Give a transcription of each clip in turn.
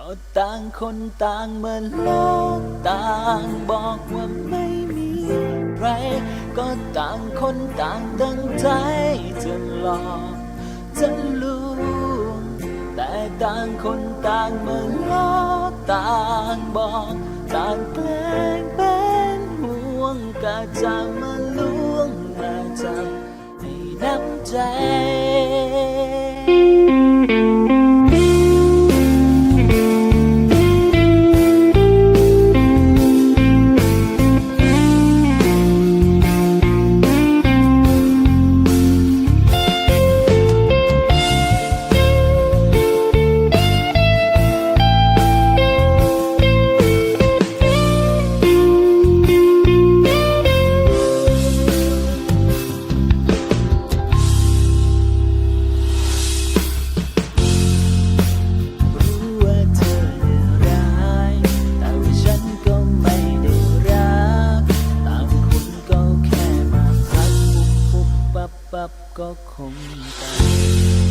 ก็ต่างคนต่างเมื่อโลกต่างบอกว่าไม่มีใคร ก็ต่างคนต่างตั้งใจจะหลอกจะลวงแต่ต่างคนต่างเมื่อโลกต่างบอกต่างแปลงเป็นห่วงก็จะมาลวงมาจับให้น้ำใจ 个空白。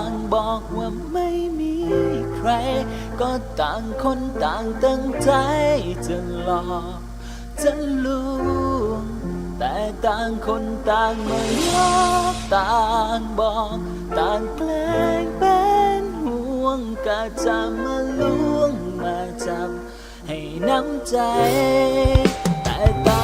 างบอกว่าไม่มีใคร ก็ต่างคนต่างตั้งใจจะหลอกจะลวงแต่ต่างคนต่างมาหลอกต่างบอก ต่างแกล้งเป็นห่วงกะจะมาลวงมาจับให้น้ำใจ แต่ต่าง